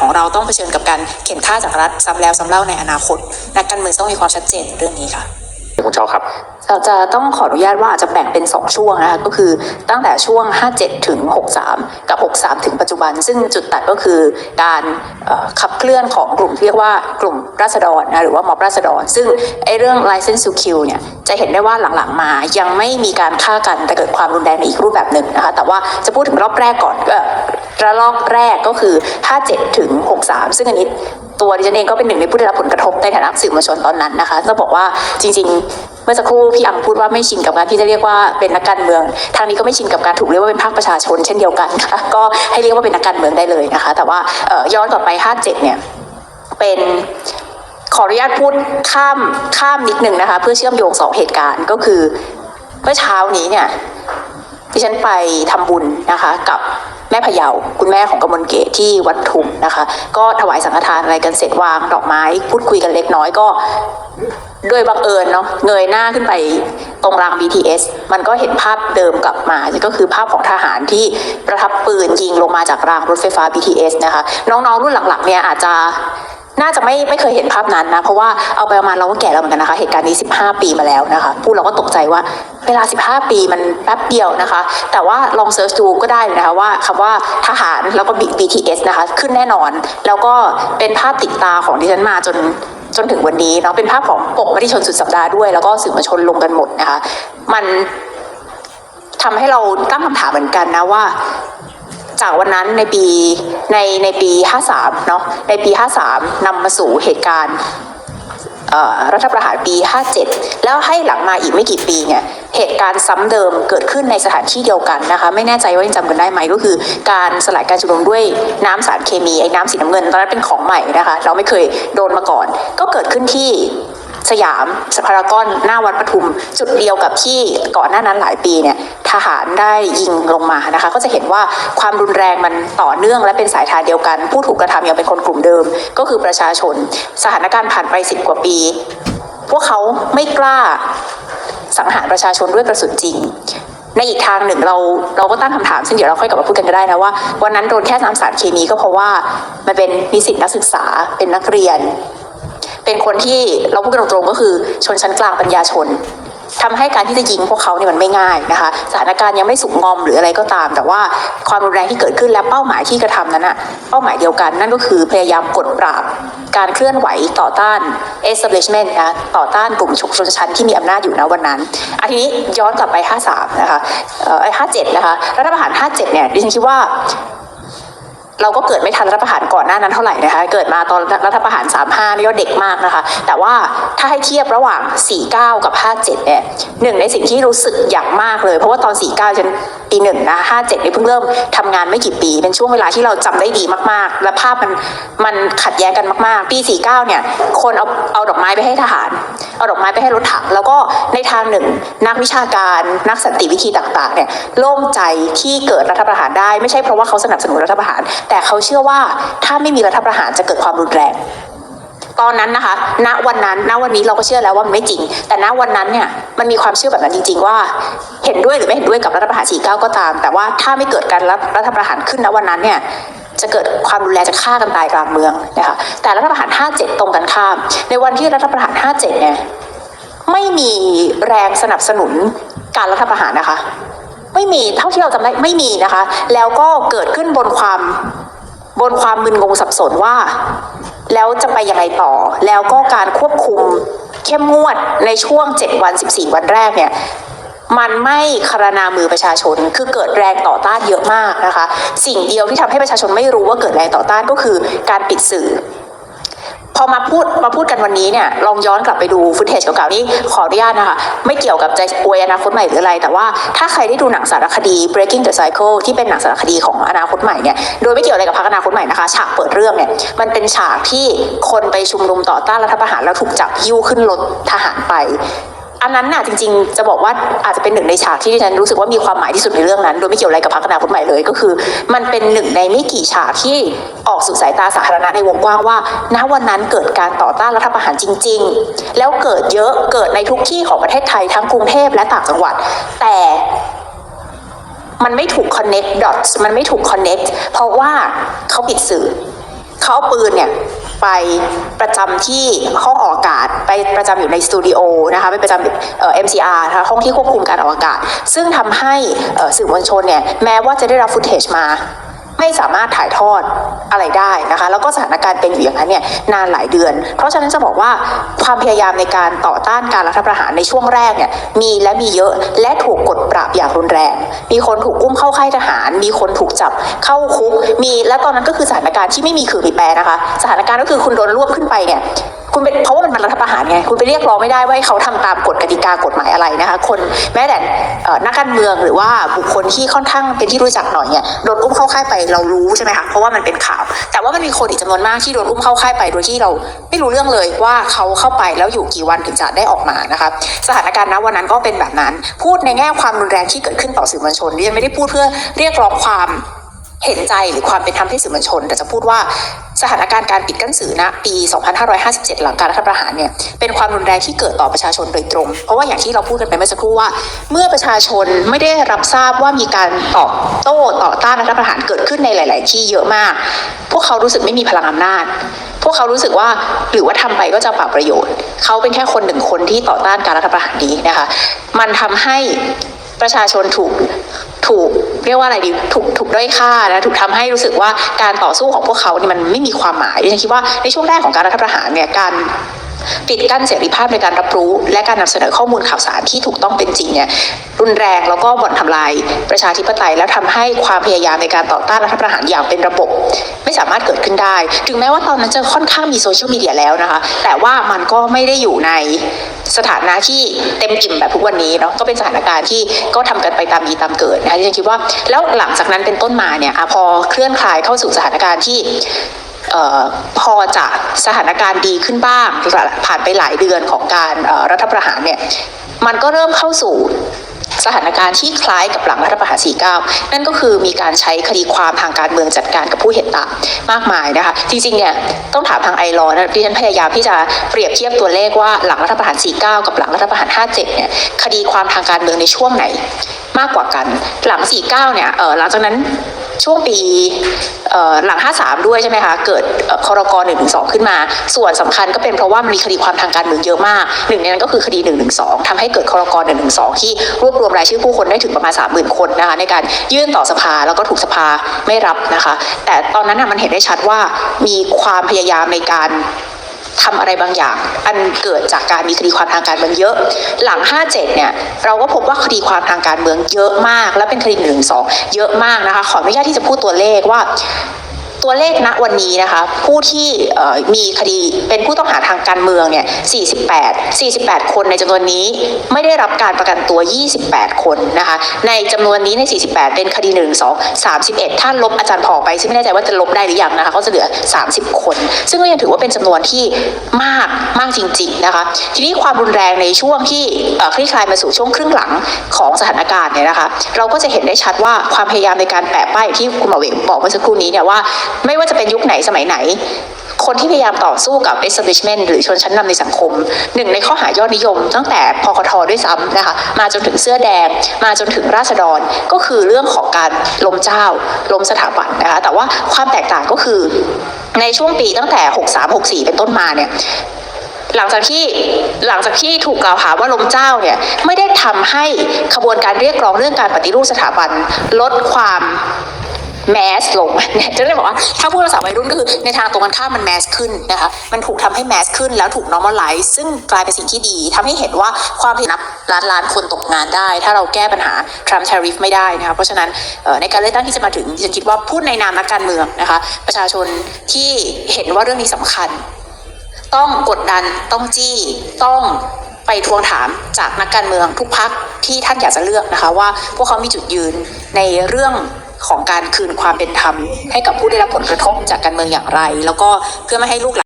ของเราต้องเผชิญกับการเข็นฆ่าจากรัฐซ้ำแล้วซ้ำเล่าในอนาคตนักการเมืองต้องมีความชัดเจนเรื่องนี้ค่ะคุณชอครับเราจะต้องขออนุญาตว่าอาจจะแบ่งเป็น 2 ช่วงนะคะก็คือตั้งแต่ช่วง 57 ถึง 63 กับ 63 ถึงปัจจุบัน ซึ่งจุดตัดก็คือการเอ่อขับเคลื่อนของกลุ่มที่เรียกว่ากลุ่มราษฎรนะหรือว่าม็อบราษฎร ซึ่งไอ้เรื่อง license to kill เนี่ยจะเห็นได้ว่าหลังๆมายังไม่มีการฆ่ากันแต่เกิดความรุนแรงในอีกรูปแบบหนึ่งนะคะแต่ว่าจะพูดถึงรอบแรกก่อนก็ ระลอกแรกก็คือ 57 ถึง 63 ซึ่งอันนี้ตัวดิฉันเองก็เป็นหนึ่งในผู้ได้รับผลกระทบในฐานะสื่อมวลชนตอนนั้นนะคะต้องบอกว่าจริง ๆ เมื่อสักครู่พี่อังพูดว่าไม่ชินกับการที่จะเรียกว่าเป็นนักการเมือง ทางนี้ก็ไม่ชินกับการถูกเรียกว่าเป็นภาคประชาชน เช่นเดียวกันค่ะก็ให้เรียกว่าเป็นนักการเมืองได้เลยนะคะ แต่ว่าย้อนกลับไป 57 เนี่ยเป็นขออนุญาตพูดข้ามข้ามนิดหนึ่งนะคะ เพื่อเชื่อมโยงสองเหตุการณ์ก็คือเมื่อเช้านี้เนี่ยที่ฉันไปทำบุญนะคะกับ แม่พะเยาคุณแม่ของกมลเกตที่วัดทุมนะคะ ก็ถวายสังฆทานอะไรกันเสร็จวางดอกไม้ พูดคุยกันเล็กน้อยก็โดยบังเอิญเนาะเงยหน้าขึ้นไปตรงราง BTS มันก็เห็นภาพเดิมกลับมา ก็คือภาพของทหารที่ประทับปืนยิงลงมาจากรางรถไฟฟ้า BTS นะคะ น้องๆ รุ่นหลังๆเนี่ยอาจจะน่าจะไม่ไม่เคยเห็นภาพนั้นนะ เพราะว่าเอาไปประมาณเราก็แก่แล้วเหมือนกันนะคะ เหตุการณ์นี้ 15 ปีมาแล้วนะคะ พูดเราก็ตกใจว่า เวลา 15 ปีมันแป๊บเดียวนะคะ แต่ว่าลองเซิร์ชดูก็ได้เลยนะคะว่าคำว่าทหารแล้วก็ BTS นะคะ ขึ้นแน่นอน แล้วก็เป็นภาพติดตาของดิฉันมาจนจนถึงวันนี้เนาะเป็นภาพของปกมติชนสุดสัปดาห์ด้วย แล้วก็สื่อมวลชนลงกันหมดนะคะ มันทำให้เราตั้งคำถามเหมือนกันนะว่า จากวันนั้นในปีในในปี 53 เนาะในปี 53นำมาสู่เหตุการณ์รัฐประหารปี 57 แล้วให้หลังมาอีกไม่กี่ปีเนี่ย เหตุการณ์ซ้ำเดิมเกิดขึ้นในสถานที่เดียวกันนะคะ ไม่แน่ใจว่ายังจำกันได้ไหมก็คือ การสลายการชุมนุมด้วยน้ำสารเคมีไอ้น้ำสีน้ำเงินตอนนั้นเป็นของใหม่นะคะ เราไม่เคยโดนมาก่อน ก็เกิดขึ้นที่สยามสพารากอนหน้าวัดปทุม จุดเดียวกับที่ก่อนหน้านั้นหลายปีเนี่ยทหารได้ยิงลงมานะคะ ก็จะเห็นว่าความรุนแรงมันต่อเนื่องและเป็นสายทานเดียวกัน ผู้ถูกกระทำยังเป็นคนกลุ่มเดิม ก็คือประชาชน สถานการณ์ผ่านไปสิบกว่าปี พวกเขาไม่กล้า สังหารประชาชนด้วยกระสุนจริง ในอีกทางหนึ่งเราเราก็ตั้งคำถามซึ่งเดี๋ยวเราค่อยกลับมาพูดกันก็ได้นะว่าวันนั้นโดนแค่น้ำสารเคมีก็เพราะว่ามันเป็นนิสิตนักศึกษาเป็นนักเรียน เป็นคนที่เราพูดกันตรงๆก็คือชนชั้นกลางปัญญาชน ทำให้การที่จะยิงพวกเขาเนี่ยมันไม่ง่ายนะคะ สถานการณ์ยังไม่สุกงอมหรืออะไรก็ตาม แต่ว่าความรุนแรงที่เกิดขึ้นและเป้าหมายที่กระทำนั้นอะเป้าหมายเดียวกัน นั่นก็คือพยายามกดปราบการเคลื่อนไหวต่อต้าน establishment นะต่อต้านกลุ่มชนชั้นที่มีอำนาจอยู่นะวันนั้นอันนี้ย้อนกลับไป 53 นะคะเออไอ้57 นะคะรัฐประหาร 57 เนี่ยดิฉันคิดว่า เราก็เกิดไม่ทันรัฐประหารก่อนหน้านั้นเท่าไหร่นะคะ เกิดมาตอนรัฐประหาร 35 นี่ก็เด็กมากนะคะ แต่ว่าถ้าให้เทียบระหว่าง 49 กับ 57 เนี่ยหนึ่งในสิ่งที่รู้สึกอย่างมากเลย เพราะว่าตอน 49 ฉัน ปีหนึ่งนะ57นี่เพิ่งเริ่มทำงานไม่กี่ปี เป็นช่วงเวลาที่เราจำได้ดีมากๆ และภาพมันมันขัดแย้งกันมาก ๆ ปี49เนี่ย คนเอาเอาดอกไม้ไปให้ทหาร เอาดอกไม้ไปให้รถถัง แล้วก็ในทางหนึ่ง นักวิชาการนักสันติวิธีต่าง ๆ เนี่ยโล่งใจที่เกิดรัฐประหารได้ ไม่ใช่เพราะว่าเขาสนับสนุนรัฐประหาร แต่เขาเชื่อว่าถ้าไม่มีรัฐประหารจะเกิดความรุนแรง ตอนนั้นนะคะ ณวันนั้น ณวันนี้เราก็เชื่อแล้วว่ามันไม่จริง แต่ณวันนั้นเนี่ยมันมีความเชื่อแบบนั้นจริง ๆ ว่า เห็นด้วยหรือไม่เห็นด้วยกับรัฐประหาร49ก็ตาม แต่ว่าถ้าไม่เกิดการรัฐรัฐประหารขึ้นณวันนั้นเนี่ยจะเกิดความรุนแรงจะฆ่ากันตายกลางเมืองนะคะแต่รัฐประหาร 57 ตรงกันข้าม ในวันที่รัฐประหาร 57 เนี่ยไม่มีแรงสนับสนุนการรัฐประหารนะคะ ไม่มีเท่าที่เราจำได้ไม่มีนะคะ แล้วก็เกิดขึ้นบนความบนความมึนงงสับสนว่า แล้วจะไปยังไงต่อ แล้วก็การควบคุมเข้มงวดในช่วง 7 วัน 14 วันแรกเนี่ยมันไม่คารนามือประชาชน คือเกิดแรงต่อต้านเยอะมากนะคะ สิ่งเดียวที่ทำให้ประชาชนไม่รู้ว่าเกิดแรงต่อต้านก็คือการปิดสื่อ พอมาพูดมาพูดกันวันนี้เนี่ยลองย้อนกลับไปดูฟุตเทจเก่าๆนี่ขออนุญาตนะคะ ไม่เกี่ยวกับใจอวยอนาคตใหม่หรืออะไร แต่ว่าถ้าใครได้ดูหนังสารคดี breaking the cycle ที่เป็นหนังสารคดีของอนาคตใหม่เนี่ยโดยไม่เกี่ยวอะไรกับพรรคอนาคตใหม่นะคะฉากเปิดเรื่องเนี่ยมันเป็นฉากที่คนไปชุมนุมต่อต้านรัฐประหารแล้วถูกจับยิ้วขึ้นรถทหารไป อันนั้นน่ะจริงๆ จะบอกว่าอาจจะเป็นหนึ่งในฉากที่ดิฉันรู้สึกว่ามีความหมายที่สุดในเรื่องนั้น โดยไม่เกี่ยวอะไรกับพรรคอนาคตใหม่เลย ก็คือ มันเป็นหนึ่งในไม่กี่ฉากที่ออกสู่สายตาสาธารณะในวงกว้างว่า ณวันนั้นเกิดการต่อต้านรัฐประหารจริง ๆ แล้วเกิดเยอะเกิดในทุกที่ของประเทศไทยทั้งกรุงเทพและต่างจังหวัด แต่มันไม่ถูก connect dots มันไม่ถูก connect เพราะว่าเขาปิดสื่อเขาเอาปืนเนี่ย ไปประจำที่ห้องออกอากาศ ไปประจำอยู่ในสตูดิโอนะคะไปประจำเอ่อ MCR นะคะห้องที่ควบคุมการออกอากาศ ซึ่งทำให้สื่อมวลชนเนี่ยแม้ว่าจะได้รับฟุตเทจมา ไม่สามารถถ่ายทอดอะไรได้นะคะ แล้วก็สถานการณ์เป็นอยู่อย่างนั้นเนี่ยนานหลายเดือน เพราะฉะนั้นจะบอกว่าความพยายามในการต่อต้านการรัฐประหารในช่วงแรกเนี่ยมีและมีเยอะและถูกกดปราบอย่างรุนแรง มีคนถูกอุ้มเข้าค่ายทหาร มีคนถูกจับเข้าคุกมีและตอนนั้นก็คือสถานการณ์ที่ไม่มีคือมีแปรนะคะ สถานการณ์ก็คือคุณโดนรวบขึ้นไปเนี่ย คุณเป็นเพราะว่ามันเป็นรัฐประหารไงคุณไปเรียกร้องไม่ได้ว่าให้เขาทำตามกฎกติกากฎหมายอะไรนะคะ คนแม้แต่นักการเมืองหรือว่าบุคคลที่ค่อนข้างเป็นที่รู้จักหน่อยเนี่ยโดนอุ้มเข้าค่ายไปเรารู้ใช่ไหมคะเพราะว่ามันเป็นข่าว แต่ว่ามันมีคนอีกจำนวนมากที่โดนอุ้มเข้าค่ายไปโดยที่เราไม่รู้เรื่องเลยว่าเขาเข้าไปแล้วอยู่กี่วันถึงจะได้ออกมานะคะสถานการณ์ณวันนั้นก็เป็นแบบนั้น พูดในแง่ความรุนแรงที่เกิดขึ้นต่อสื่อมวลชนดิฉันไม่ได้พูดเพื่อเรียกร้องความ เห็นใจหรือความเป็นธรรมให้สื่อมวลชน แต่จะพูดว่าสถานการณ์การปิดกั้นสื่อณปี 2557 หลังการรัฐประหารเนี่ยเป็นความรุนแรงที่เกิดต่อประชาชนโดยตรง เพราะว่าอย่างที่เราพูดกันไปเมื่อสักครู่ว่า เมื่อประชาชนไม่ได้รับทราบว่ามีการตอบโต้ต่อต้านรัฐประหารเกิดขึ้นในหลาย ๆ ที่เยอะมาก พวกเขารู้สึกไม่มีพลังอำนาจ พวกเขารู้สึกว่าหรือว่าทำไปก็จะปล่าประโยชน์ เขาเป็นแค่คนหนึ่งคนที่ต่อต้านการรัฐประหารนี้นะคะ มันทำให้ ประชาชนถูกถูกเรียกว่าอะไรดีถูกถูกด้อยค่านะถูกทำให้รู้สึกว่าการต่อสู้ของพวกเขาเนี่ยมันไม่มีความหมายดิฉันคิดว่าในช่วงแรกของการรัฐประหารเนี่ยการปิดกั้นเสรีภาพในการรับรู้ และการนำเสนอข้อมูลข่าวสารที่ถูกต้องเป็นจริงเนี่ยรุนแรงแล้วก็บ่อนทำลายประชาธิปไตย แล้วทำให้ความพยายามในการต่อต้านรัฐประหารอย่างเป็นระบบ ไม่สามารถเกิดขึ้นได้ ถึงแม้ว่าตอนนั้นจะค่อนข้างมีโซเชียลมีเดียแล้วนะคะ แต่ว่ามันก็ไม่ได้อยู่ใน สถานะที่เต็มอิ่มแบบทุกวันนี้เนาะก็เป็นสถานการณ์ที่ก็ทำกันไปตามมีตามเกิดนะคะดิฉันคิดว่าแล้วหลังจากนั้นเป็นต้นมาเนี่ยอพอเคลื่อนคลายเข้าสู่สถานการณ์ที่ออพอจะสถานการณ์ดีขึ้นบ้างผ่านไปหลายเดือนของการรัฐประหารเนี่ยมันก็เริ่มเข้าสู่ สถานการณ์ที่คล้ายกับหลังรัฐประหาร 49 นั่นก็คือมีการใช้คดีความทางการเมืองจัดการกับผู้เห็นต่างมากมายนะคะ จริงๆเนี่ยต้องถามทางไอรอนนะดิฉันพยายามที่จะเปรียบเทียบตัวเลขว่าหลังรัฐประหาร 49 กับหลังรัฐประหาร 57 เนี่ยคดีความทางการเมืองในช่วงไหนมากกว่ากัน หลัง 49 เนี่ยเออหลังจากนั้น ช่วงปีหลัง 53 ด้วยใช่ไหมคะ เกิดเอ่อครก1นึขึ้นมา ส่วนสำคัญก็เป็นเพราะว่ามันมีคดีความทางการเมืองเยอะมาก หนึ่งในนั้นก็คือคดี 1 1 2ทำให้เกิดครก1 1 2 ที่รวบรวมรายชื่อผู้คนได้ถึงประมาณ 30,000 คนนะคะในการยื่นต่อสภาแล้วก็ถูกสภาไม่รับนะคะ แต่ตอนนั้นน่ะมันเห็นได้ชัดว่ามีความพยายามในการ ทำอะไรบางอย่าง อันเกิดจากการมีคดีความทางการเมืองเยอะ หลัง 57 เนี่ย เราก็พบว่าคดีความทางการเมืองเยอะมาก และเป็นคดีหนึ่งสองเยอะมากนะคะ ขออนุญาตที่จะพูดตัวเลขว่า ตัวเลขณวันนี้นะคะผู้ที่มีคดีเป็นผู้ต้องหาทางการเมืองเนี่ย48 48 คนในจำนวนนี้ไม่ได้รับการประกันตัว 28 คนนะคะในจำนวนนี้ใน 48 เป็นคดี 1 2 31ถ้านลบอาจารย์พอไปซึ่งไม่แน่ใจว่าจะลบได้หรือยังนะคะเขาจะเหลือ 30 คน ซึ่งก็ยังถือว่าเป็นจำนวนที่มากมากจริงๆนะคะทีนี้ความรุนแรงในช่วงที่คลี่คลายมาสู่ช่วงครึ่งหลังของสถานการณ์เนี่ยนะคะเราก็จะเห็นได้ชัดว่าความพยายามในการแปะป้ายที่คุณหมอเวงบอกเมื่อสักครู่นี้เนี่ยว่าไม่ว่าจะเป็นยุคไหนสมัยไหน คนที่พยายามต่อสู้กับ establishment หรือชนชั้นนำในสังคม หนึ่งในข้อหายอดนิยม ตั้งแต่พคทด้วยซ้ำนะคะ มาจนถึงเสื้อแดง มาจนถึงราษฎร ก็คือเรื่องของการล้มเจ้า ล้มสถาบันนะคะ แต่ว่าความแตกต่างก็คือในช่วงปีตั้งแต่ 63-64 เป็นต้นมาเนี่ยหลังจากที่หลังจากที่ถูกกล่าวหาว่าล้มเจ้าเนี่ยไม่ได้ทำให้ขบวนการเรียกร้องเรื่องการปฏิรูปสถาบัน ลดความ แมสลงเนี่ยจะได้บอกว่าถ้าพูดภาษาวัยรุ่นก็คือในทางตรงกันข้ามมันแมสขึ้นนะคะมันถูกทำให้แมสขึ้นแล้วถูก normalize ซึ่งกลายเป็นสิ่งที่ดีทำให้เห็นว่าความผิดนับล้านล้านคนตกงานได้ ถ้าเราแก้ปัญหา Trump tariff ไม่ได้นะคะเพราะฉะนั้นในการเลือกตั้งที่จะมาถึงฉันคิดว่าพูดในนามนักการเมืองนะคะประชาชนที่เห็นว่าเรื่องนี้สำคัญ ต้องกดดันต้องจี้ต้องไปทวงถามจากนักการเมืองทุกพักที่ท่านอยากจะเลือกนะคะ ว่าพวกเขามีจุดยืนในเรื่อง ของการคืนความเป็นธรรมให้กับผู้ได้รับผลกระทบจากการเมืองอย่างไร แล้วก็เพื่อไม่ให้ลูกหลาน